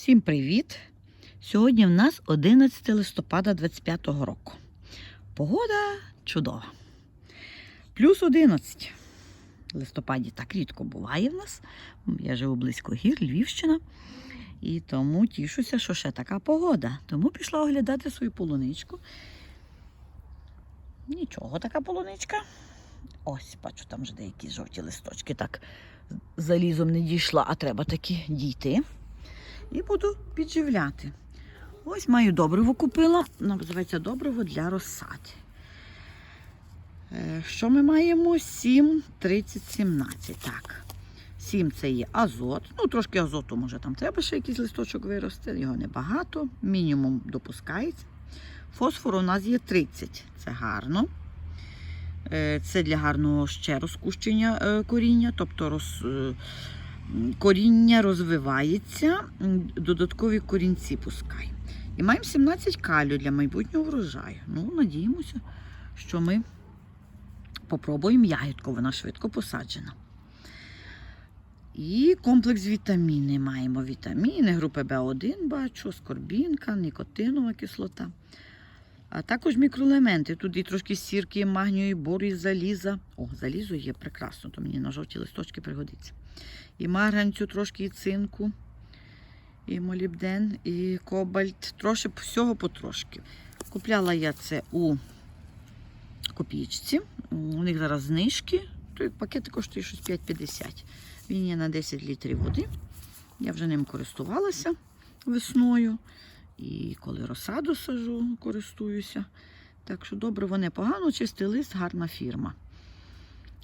Всім привіт! Сьогодні в нас 11 листопада 25 року. Погода чудова. Плюс 11. В листопаді так рідко буває в нас. Я живу близько гір, Львівщина. І тому тішуся, що ще така погода. Тому пішла оглядати свою полуничку. Нічого така полуничка. Ось, бачу, там вже деякі жовті листочки. Так, залізом не дійшла, а треба таки дійти і буду підживляти. Ось маю добриво купила, називається добриво для розсади. Е, Що ми маємо? 7, 30, 17. Так. 7 це є азот. Ну, трошки азоту, може, там треба ще якийсь листочок вирости, його небагато, мінімум допускається. Фосфору у нас є 30, це гарно. Е, Це для гарного ще розкущення е, коріння, тобто роз, коріння розвивається, додаткові корінці пускає. І маємо 17 калію для майбутнього врожаю. Ну, надіємося, що ми попробуємо ягідку, вона швидко посаджена. І комплекс вітаміни. Маємо вітаміни, групи В1 бачу, скорбінка, нікотинова кислота. А також мікроелементи. Тут і трошки сірки, магнію, бору, і заліза. О, залізо є прекрасно, то мені на жовті листочки пригодиться. І марганцю трошки і цинку, і молібден, і кобальт. Трошки всього потрошки. Купляла я це у копійці. У них зараз знижки. Той пакет коштує щось 5,50. Він є на 10 літрів води. Я вже ним користувалася весною. І коли розсаду сажу, користуюся. Так що добре, непогано, чистий лист, гарна фірма.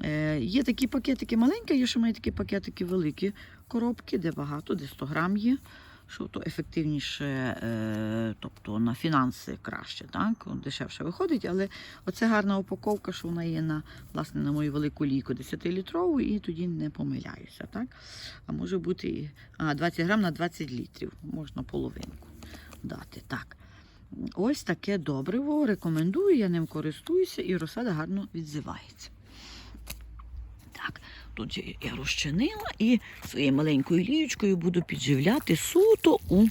Е, є такі пакетики маленькі, є ще має такі пакетики великі коробки, де багато, де 100 грам є. Що то ефективніше, е, тобто на фінанси краще, так? дешевше виходить, але оце гарна упаковка, що вона є на, власне, на мою велику лійку 10-літрову, і тоді не помиляюся. Так? А може бути а, 20 грам на 20 літрів, можна половинку дати. Так. Ось таке добриво. Рекомендую, я ним користуюся і розсада гарно відзивається. Тут я- розчинила і своєю маленькою лієчкою буду підживляти суто у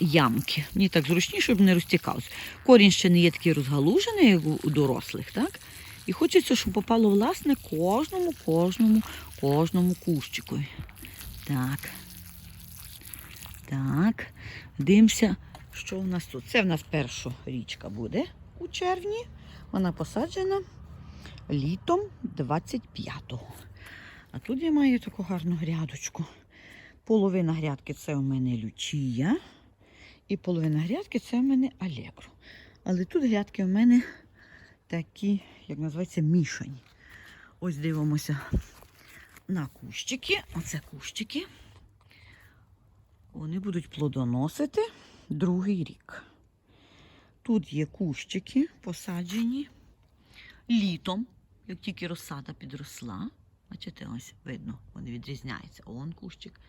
ямки. Мені так зручніше, щоб не розтікався. Корінь ще не є такий розгалужений, як у дорослих, так? І хочеться, щоб попало власне кожному, кожному, кожному кущику. Так. Так. Дивимося, що у нас тут. Це в нас перша річка буде у червні. Вона посаджена літом 25-го. А тут я маю таку гарну грядочку. Половина грядки це у мене лючія. І половина грядки це у мене алегро. Але тут грядки у мене такі, як називається, мішані. Ось дивимося на кущики. Оце кущики. Вони будуть плодоносити другий рік. Тут є кущики посаджені літом, як тільки розсада підросла. Бачите, ось видно, вони відрізняються. Он кущик.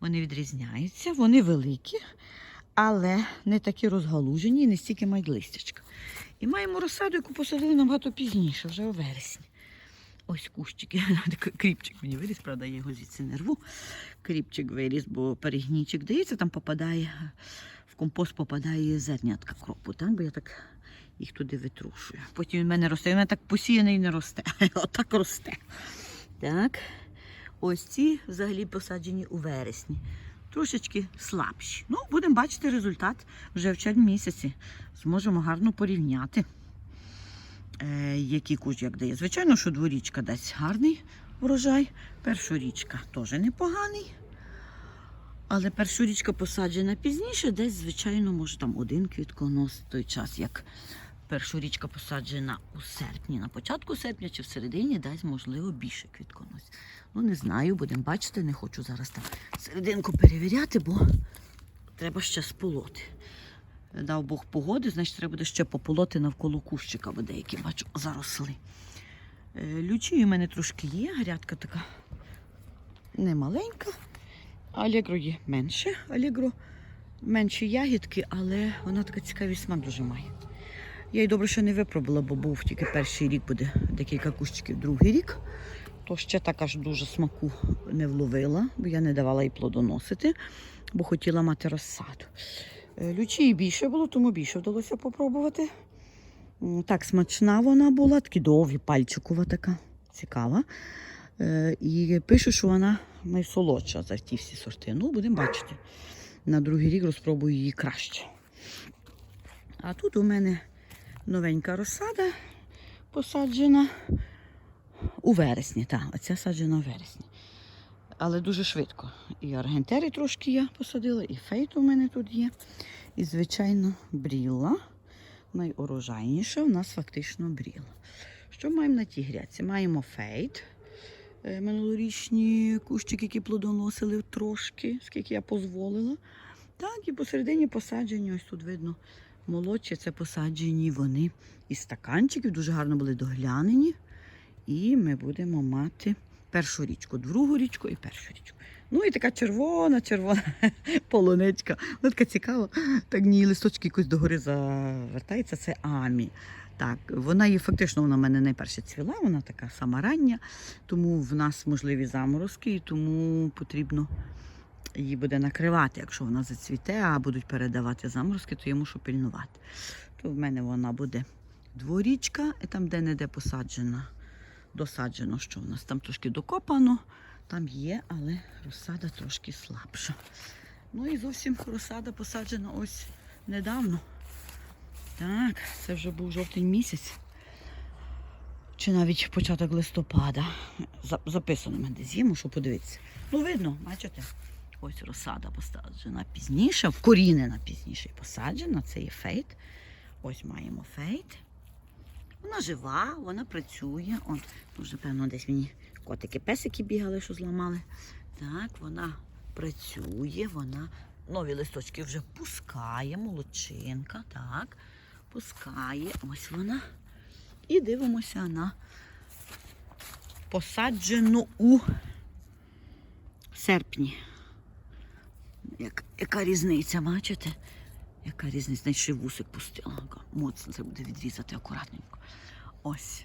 Вони відрізняються, вони великі, але не такі розгалужені і не стільки мають листячка. І маємо розсаду, яку посадили набагато пізніше, вже у вересні. Ось кущики. Кріпчик мені виріс, правда, я його звідси не рву. Кріпчик виріс, бо перегнічик дається, там попадає, в компост попадає зернятка кропу, так? бо я так їх туди витрушую. Потім він мене росте, він мене так посіяний не росте. Отак росте. Так. Ось ці взагалі посаджені у вересні. Трошечки слабші. Ну, будемо бачити результат вже в червні місяці. Зможемо гарно порівняти, е, який кущ як дає. Звичайно, що дворічка дасть гарний врожай. Першорічка теж непоганий. Але першорічка посаджена пізніше, десь, звичайно, може там один квітконос в той час, як першорічка посаджена у серпні, на початку серпня чи в середині дасть, можливо, більше квітконос. Ну, не знаю, будемо бачити, не хочу зараз там серединку перевіряти, бо треба ще сполоти. Дав Бог погоди, значить треба буде ще пополоти навколо кущика, бо деякі бачу заросли. Е, Лючі у мене трошки є, грядка така немаленька. Алегро є менше. Алегро менші ягідки, але вона така цікавий смак дуже має. Я її добре, що не випробувала, бо був тільки перший рік, буде декілька кущиків, другий рік. то ще так аж дуже смаку не вловила, бо я не давала їй плодоносити, бо хотіла мати розсаду. Е, Лючії більше було, тому більше вдалося попробувати. Так, смачна вона була, такі довгі, пальчикова така, цікава. Е, І пишу, що вона найсолодша за ті всі сорти. Ну, будемо бачити. На другий рік розпробую її краще. А тут у мене новенька розсада посаджена у вересні. Так, оця саджена у вересні. Але дуже швидко. І аргентери трошки я посадила, і фейт у мене тут є. І, звичайно, бріла. Найурожайніша у нас фактично бріла. Що маємо на тій грядці? Маємо фейт. е, Минулорічні кущики, які плодоносили трошки, скільки я дозволила. Так, і посередині посаджені, ось тут видно, молодші це посаджені вони із стаканчиків, дуже гарно були доглянені. І ми будемо мати першу річку, другу річку і першу річку. Ну і така червона, червона полуничка. Вона така цікава. Так в ній листочки якось догори завертаються. Це амі. Так, вона є фактично вона в мене найперше цвіла, вона така сама рання, тому в нас можливі заморозки, і тому потрібно її буде накривати. Якщо вона зацвіте, а будуть передавати заморозки, то я мушу пильнувати. То в мене вона буде дворічка, і там де-не-де посаджена, досаджено, що в нас там трошки докопано, там є, але розсада трошки слабша. Ну і зовсім розсада посаджена ось недавно. Так, це вже був жовтень місяць. Чи навіть початок листопада. Записано мене є, мушу подивитися. Ну, видно, бачите? Ось розсада посаджена пізніше, вкорінена пізніше і посаджена. Це є фейт. Ось маємо фейт. Вона жива, вона працює. Он, вже, певно, десь мені котики-песики бігали, що зламали. Так, вона працює, вона нові листочки вже пускає, молодчинка, так, пускає. Ось вона. І дивимося на посаджену у серпні. Як, яка різниця, бачите? Яка різниця? Навіть ще вусик пустила. Моцно треба буде відрізати акуратненько. Ось.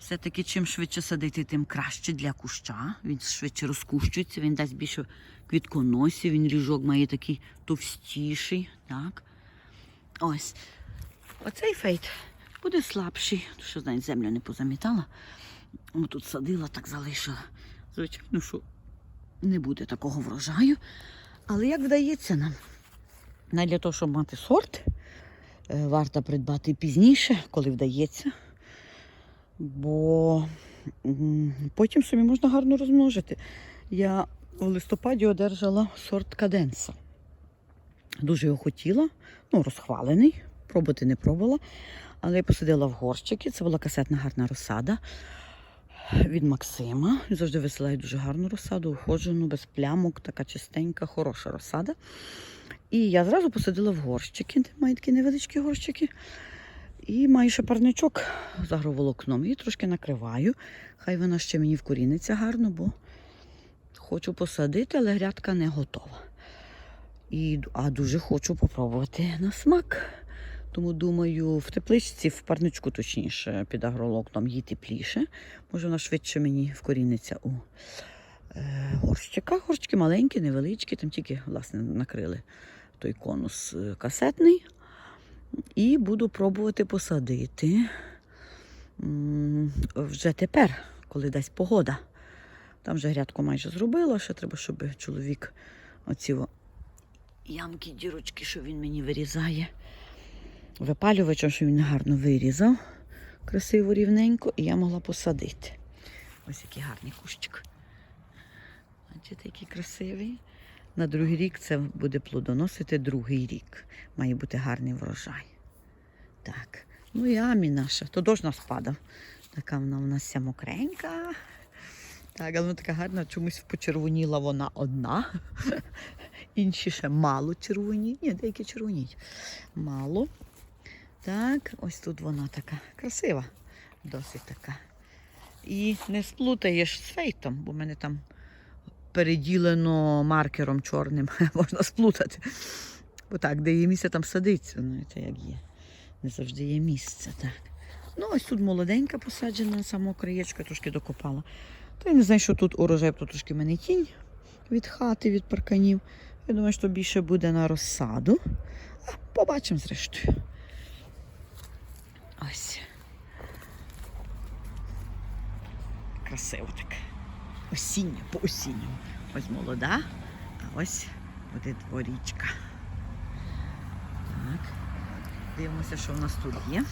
Все-таки чим швидше садити, тим краще для куща. Він швидше розкущується, він дасть більше квітконосів, він ріжок має такий товстіший. Так. Ось. Оцей фейт буде слабший. Що навіть землю не позамітала. Тут садила, так залишила. Звичайно, що не буде такого врожаю. Але як вдається нам? Навіть для того, щоб мати сорт, е, варто придбати пізніше, коли вдається. Бо потім собі можна гарно розмножити. Я в листопаді одержала сорт каденса. Дуже його хотіла, ну, розхвалений, пробувати не пробувала. Але я посадила в горщики. Це була касетна гарна розсада від Максима. Завжди висилає дуже гарну розсаду, уходжену, без плямок, така чистенька, хороша розсада. І я зразу посадила в горщики, маю такі невеличкі горщики. І маю ще парничок з агроволокном. І трошки накриваю. Хай вона ще мені вкоріниться гарно, бо хочу посадити, але грядка не готова. І, а дуже хочу попробувати на смак. Тому думаю, в тепличці, в парничку, точніше, під агролокном їй тепліше. Може, вона швидше мені вкоріниться у е, горщиках. Горщики маленькі, невеличкі, там тільки власне накрили той конус е, касетний. І буду пробувати посадити вже тепер, коли дасть погода. Там вже грядку майже зробила, ще треба, щоб чоловік оці ямки, дірочки, що він мені вирізає. Випалювачем, що він гарно вирізав, красиво рівненько, і я могла посадити. Ось який гарний кущик. Бачите, який красивий. На другий рік це буде плодоносити другий рік. Має бути гарний врожай. Так. Ну і амі наша. То дощ нас падав. Така вона у нас вся мокренька. Так, але вона така гарна, чомусь почервоніла вона одна. Інші ще мало червоні. Ні, деякі червоніють. Мало. Так, ось тут вона така красива. Досить така. І не сплутаєш з фейтом, бо в мене там переділено маркером чорним, можна сплутати. Бо так, де є місце, там садиться. Ну, це як є. Не завжди є місце. Так. Ну, ось тут молоденька посаджена на самого краєчка, трошки докопала. То я не знаю, що тут урожай, тут трошки в мене тінь від хати, від парканів. Я думаю, що більше буде на розсаду. А, побачимо зрештою. Ось. Красиво так. Осіння, по осінньому. Ось молода, а ось буде дворічка. Так. Дивимося, що в нас тут є.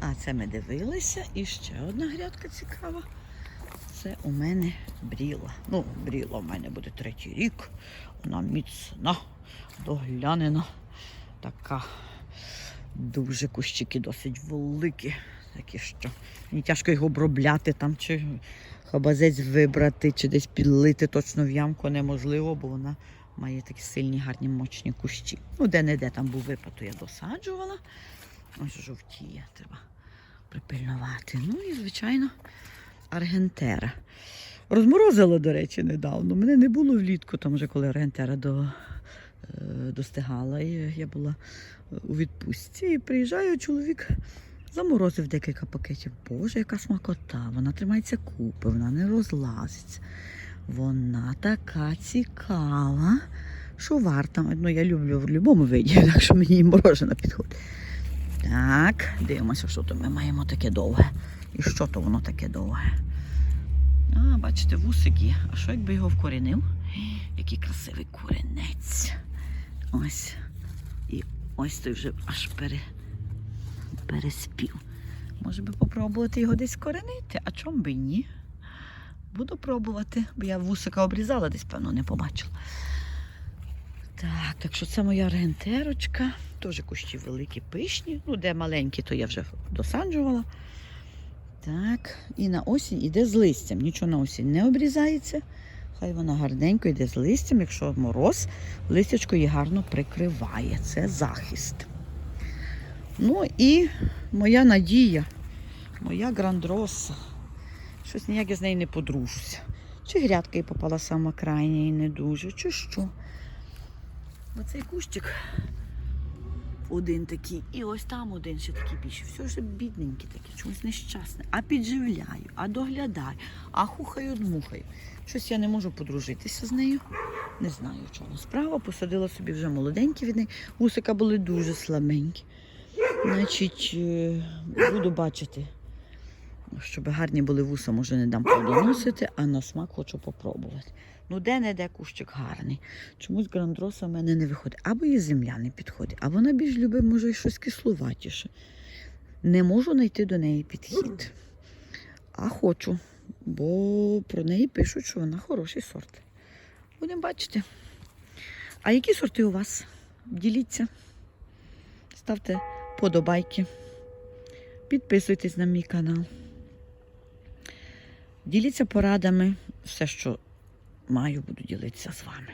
А це ми дивилися. І ще одна грядка цікава. Це у мене бріла. Ну, бріла у мене буде третій рік. Вона міцна, доглянена. Така дуже кущики досить великі. Такі що мені тяжко його обробляти там, чи хабазець вибрати, чи десь підлити точно в ямку неможливо, бо вона має такі сильні, гарні мощні кущі. Ну, де-не-де там був випад, то я досаджувала. Ось жовтіє, треба припильнувати. Ну і, звичайно, аргентера. Розморозило, до речі, недавно. Мене не було влітку, там вже коли аргентера до, е, достигала. Я була у відпустці. І приїжджає чоловік, заморозив декілька пакетів. Боже, яка смакота! Вона тримається купи, вона не розлазиться. Вона така цікава, що варта. Ну, я люблю в будь-якому виді, так що мені морожена підходить. Так, дивимося, що то ми маємо таке довге. І що то воно таке довге? А, бачите, вусик є. А що якби його вкорінив? Який красивий корінець. Ось. І ось той вже аж пере... переспів. Може би попробувати його десь коренити, а чом би ні? Буду пробувати, бо я вусика обрізала, десь, певно, не побачила. Так, так що це моя аргентерочка. Теж кущі великі, пишні. Ну, де маленькі, то я вже досаджувала. Так, і на осінь іде з листям. Нічого на осінь не обрізається. Хай вона гарненько йде з листям. Якщо мороз, листячко її гарно прикриває. Це захист. Ну і моя надія, моя грандроса. Щось ніяк я з нею не подружуся. Чи грядка їй попала сама крайня і не дуже, чи що. Оцей цей кущик один такий, і ось там один ще такий більше. Все ж бідненький такий, чомусь нещасний. А підживляю, а доглядаю, а хухаю, дмухаю. Щось я не можу подружитися з нею. Не знаю, чому справа. Посадила собі вже молоденькі від неї. Вусика були дуже слабенькі. Значить, е, буду бачити, щоб гарні були вуса, може не дам плодоносити, а на смак хочу попробувати. Ну, де-не-де кущик гарний. Чомусь грандроса в мене не виходить. Або її земля не підходить, а вона більш любить, може, і щось кислуватіше. Не можу знайти до неї підхід. А хочу, бо про неї пишуть, що вона хороший сорт. Будемо бачити. А які сорти у вас? Діліться, ставте подобайки, підписуйтесь на мій канал. Діліться порадами, все, що маю, буду ділитися з вами.